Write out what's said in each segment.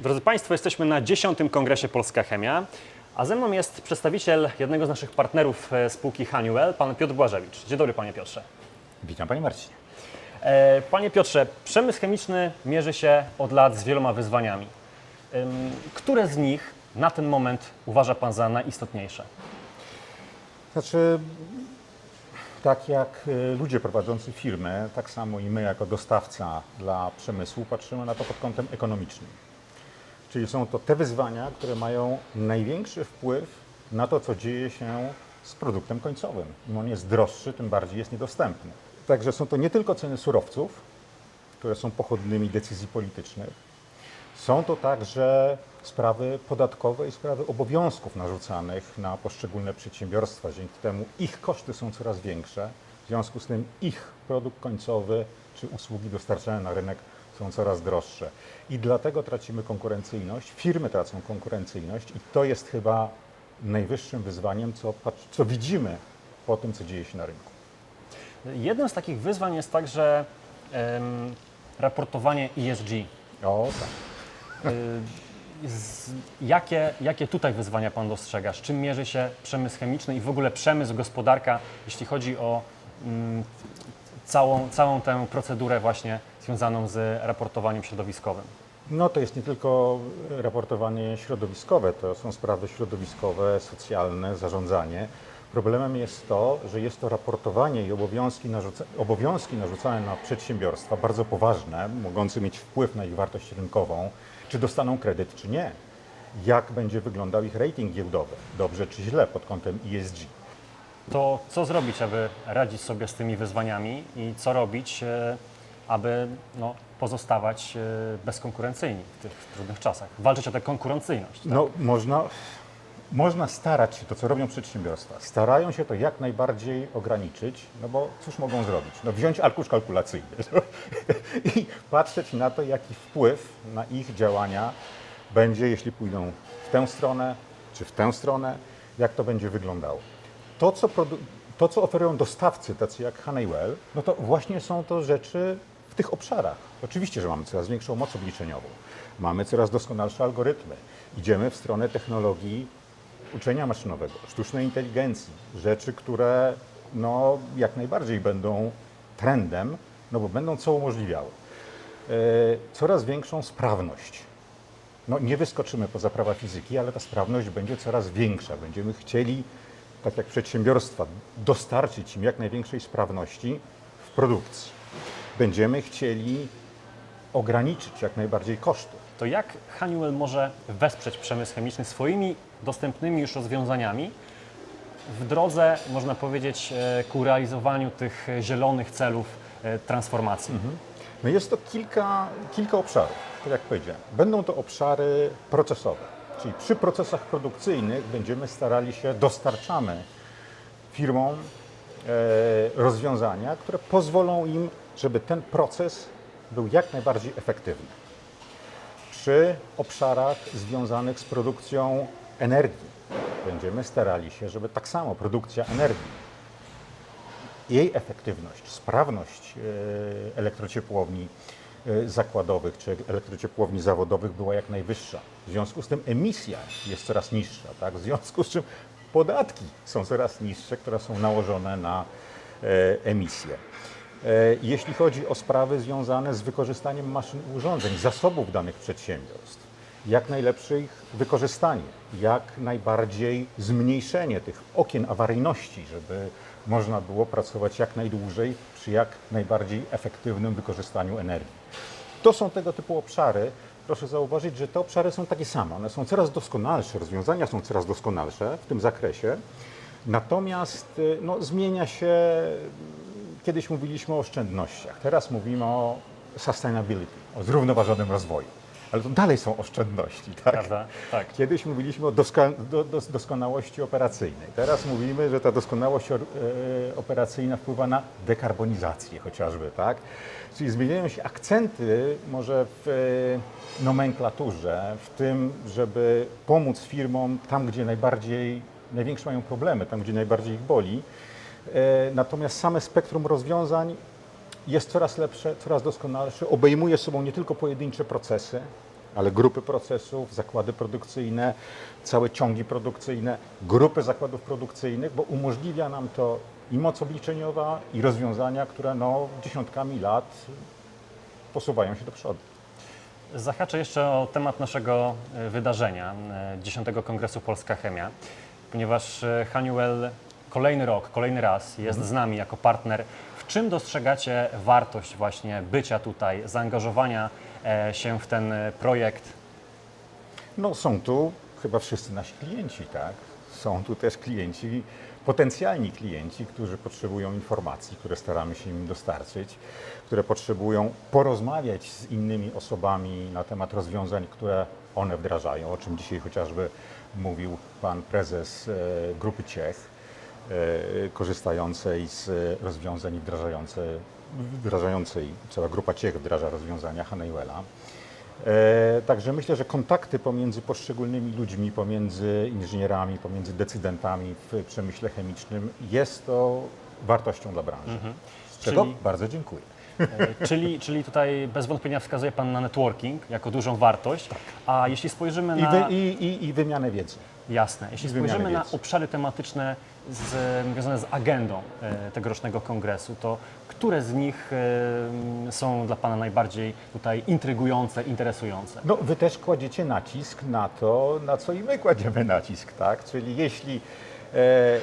Drodzy Państwo, jesteśmy na 10. Kongresie Polska Chemia, a ze mną jest przedstawiciel jednego z naszych partnerów e, spółki Honeywell, pan Piotr Błażewicz. Dzień dobry, panie Piotrze. Witam Panie Marcinie. E, Panie Piotrze, przemysł chemiczny mierzy się od lat z wieloma wyzwaniami. Które z nich na ten moment uważa pan za najistotniejsze? Znaczy, tak jak y, ludzie prowadzący firmy, tak samo i my jako dostawca dla przemysłu patrzymy na to pod kątem ekonomicznym. Czyli są to te wyzwania, które mają największy wpływ na to, co dzieje się z produktem końcowym. Im on jest droższy, tym bardziej jest niedostępny. Także są to nie tylko ceny surowców, które są pochodnymi decyzji politycznych, Są to także sprawy podatkowe i sprawy obowiązków narzucanych na poszczególne przedsiębiorstwa. Dzięki temu ich koszty są coraz większe, w związku z tym ich produkt końcowy czy usługi dostarczane na rynek są coraz droższe. I dlatego tracimy konkurencyjność, firmy tracą konkurencyjność i to jest chyba najwyższym wyzwaniem, co, co widzimy po tym, co dzieje się na rynku. Jednym z takich wyzwań jest także em, raportowanie ESG. O tak. Y, z, jakie, jakie tutaj wyzwania Pan dostrzega? Z czym mierzy się przemysł chemiczny i w ogóle przemysł, gospodarka, jeśli chodzi o mm, całą, całą tę procedurę właśnie związaną z raportowaniem środowiskowym? No to jest nie tylko raportowanie środowiskowe, to są sprawy środowiskowe, socjalne, zarządzanie. Problemem jest to, że jest to raportowanie i obowiązki, narzuca, obowiązki narzucane na przedsiębiorstwa, bardzo poważne, mogące mieć wpływ na ich wartość rynkową, czy dostaną kredyt, czy nie. Jak będzie wyglądał ich rating giełdowy, dobrze czy źle pod kątem ESG. To co zrobić, aby radzić sobie z tymi wyzwaniami i co robić, e, aby no, pozostawać e, bezkonkurencyjni w tych trudnych czasach? Walczyć o tę konkurencyjność. Tak? No, można, można starać się, to co robią przedsiębiorstwa, starają się to jak najbardziej ograniczyć, no bo cóż mogą zrobić? No wziąć arkusz kalkulacyjny i patrzeć na to, jaki wpływ na ich działania będzie, jeśli pójdą w tę stronę, czy w tę stronę, jak to będzie wyglądało. To, co, to, co oferują dostawcy, tacy jak Honeywell, no to właśnie są to rzeczy tych obszarach. Oczywiście, że mamy coraz większą moc obliczeniową, mamy coraz doskonalsze algorytmy, idziemy w stronę technologii uczenia maszynowego, sztucznej inteligencji, rzeczy, które no, jak najbardziej będą trendem, no bo będą co umożliwiały. E, coraz większą sprawność. No, nie wyskoczymy poza prawa fizyki, ale ta sprawność będzie coraz większa. Będziemy chcieli, tak jak przedsiębiorstwa, dostarczyć im jak największej sprawności w produkcji. Będziemy chcieli ograniczyć jak najbardziej koszty. To jak Honeywell może wesprzeć przemysł chemiczny swoimi dostępnymi już rozwiązaniami w drodze, można powiedzieć, e, ku realizowaniu tych zielonych celów e, transformacji? No jest to kilka, kilka obszarów, tak jak powiedziałem. Będą to obszary procesowe, czyli przy procesach produkcyjnych będziemy starali się, dostarczamy firmom rozwiązania, które pozwolą im, żeby ten proces był jak najbardziej efektywny. Przy obszarach związanych z produkcją energii będziemy starali się, żeby tak samo produkcja energii jej efektywność, sprawność e, elektrociepłowni e, zakładowych czy elektrociepłowni zawodowych była jak najwyższa. W związku z tym emisja jest coraz niższa, tak? w związku z czym podatki są coraz niższe, które są nałożone na e, emisję. E, Jeśli chodzi o sprawy związane z wykorzystaniem maszyn i urządzeń, zasobów danych przedsiębiorstw, jak najlepsze ich wykorzystanie, jak najbardziej zmniejszenie tych okien awaryjności, żeby można było pracować jak najdłużej przy jak najbardziej efektywnym wykorzystaniu energii. To są tego typu obszary. Proszę zauważyć, że te obszary są takie same. One są coraz doskonalsze, rozwiązania są coraz doskonalsze w tym zakresie. Natomiast y, no, zmienia się, kiedyś mówiliśmy o oszczędnościach, teraz mówimy o sustainability, o zrównoważonym rozwoju. Ale to dalej są oszczędności, tak? Prawda? Tak. Kiedyś mówiliśmy o doska do, dos doskonałości operacyjnej. Teraz mówimy, że ta doskonałość e, operacyjna wpływa na dekarbonizację chociażby, tak? Czyli zmieniają się akcenty może w e, nomenklaturze, w tym, żeby pomóc firmom tam, gdzie najbardziej, największe mają problemy, tam, gdzie najbardziej ich boli. E, natomiast same spektrum rozwiązań jest coraz lepsze, coraz doskonalsze, obejmuje sobą nie tylko pojedyncze procesy, ale grupy procesów, zakłady produkcyjne, całe ciągi produkcyjne, grupy zakładów produkcyjnych, bo umożliwia nam to i moc obliczeniowa, i rozwiązania, które no, dziesiątkami lat posuwają się do przodu. Zahaczę jeszcze o temat naszego e, wydarzenia, e, 10 Kongresu Polska Chemia, ponieważ e, Honeywell kolejny rok, kolejny raz jest z nami jako partner. Czym dostrzegacie wartość właśnie bycia tutaj, zaangażowania e, się w ten e, projekt? No są tu chyba wszyscy nasi klienci, tak? Są tu też klienci, potencjalni klienci, którzy potrzebują informacji, które staramy się im dostarczyć, które potrzebują porozmawiać z innymi osobami na temat rozwiązań, które one wdrażają, o czym dzisiaj chociażby mówił pan prezes e, Grupy Ciech, korzystającej z rozwiązań i wdrażającej, cała grupa Ciech wdraża rozwiązania Honeywella. E, Także myślę, że kontakty pomiędzy poszczególnymi ludźmi, pomiędzy inżynierami, pomiędzy decydentami w przemyśle chemicznym jest to wartością dla branży. Z czego Czyli- bardzo dziękuję. E, czyli, czyli tutaj bez wątpienia wskazuje Pan na networking jako dużą wartość, a jeśli spojrzymy I, na... wy, i, i, i wymianę wiedzy. Jasne. Jeśli spojrzymy na obszary tematyczne z, związane z agendą e, tegorocznego kongresu, to które z nich e, są dla Pana najbardziej tutaj intrygujące, interesujące? No, wy też kładziecie nacisk na to, na co i my kładziemy nacisk, tak? Czyli jeśli,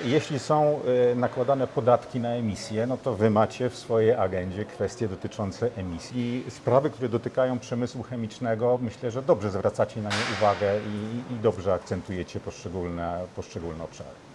jeśli są e, nakładane podatki na emisję, no to wy macie w swojej agendzie kwestie dotyczące emisji. Sprawy, które dotykają przemysłu chemicznego, myślę, że dobrze zwracacie na nie uwagę i, i dobrze akcentujecie poszczególne, poszczególne obszary.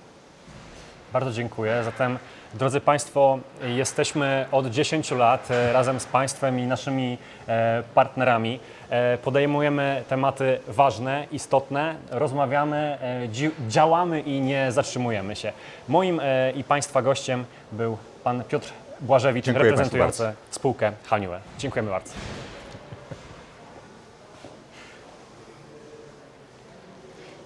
Bardzo dziękuję. Zatem, drodzy Państwo, jesteśmy od 10 lat e, razem z Państwem i naszymi e, partnerami. E, Podejmujemy tematy ważne, istotne, rozmawiamy, dzi- działamy i nie zatrzymujemy się. Moim i Państwa gościem był Pan Piotr Błażewicz, Dziękuję reprezentujący spółkę Honeywell. Dziękujemy bardzo.